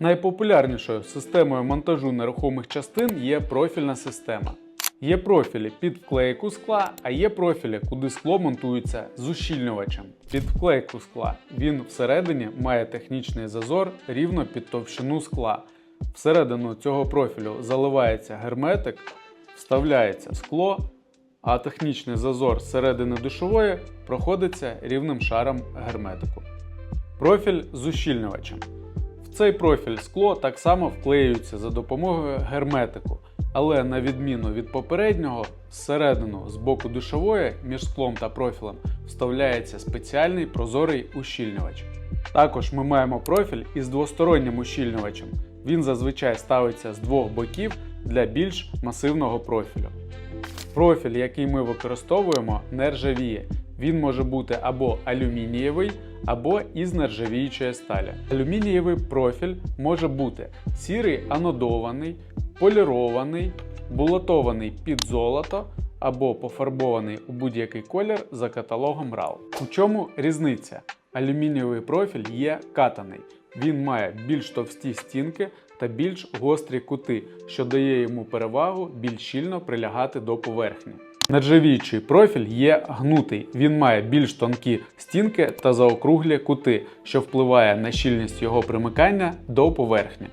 Найпопулярнішою системою монтажу нерухомих частин є профільна система. Є профілі під вклейку скла, а є профілі, куди скло монтується з ущільнювачем. Під вклейку скла він всередині має технічний зазор рівно під товщину скла. Всередину цього профілю заливається герметик, вставляється скло, а технічний зазор з середини душової проходиться рівним шаром герметику. Профіль з ущільнювачем. Цей профіль скло так само вклеюється за допомогою герметику, але на відміну від попереднього, зсередину з боку душової між склом та профілем вставляється спеціальний прозорий ущільнювач. Також ми маємо профіль із двостороннім ущільнювачем. Він зазвичай ставиться з двох боків для більш масивного профілю. Профіль, який ми використовуємо, не ржавіє. Він може бути або алюмінієвий, або із нержавіючої сталі. Алюмінієвий профіль може бути сірий анодований, полірований, булатований під золото або пофарбований у будь-який колір за каталогом RAL. У чому різниця? Алюмінієвий профіль є катаний. Він має більш товсті стінки та більш гострі кути, що дає йому перевагу більш щільно прилягати до поверхні. Нержавіючий профіль є гнутий. Він має більш тонкі стінки та заокруглі кути, що впливає на щільність його примикання до поверхні.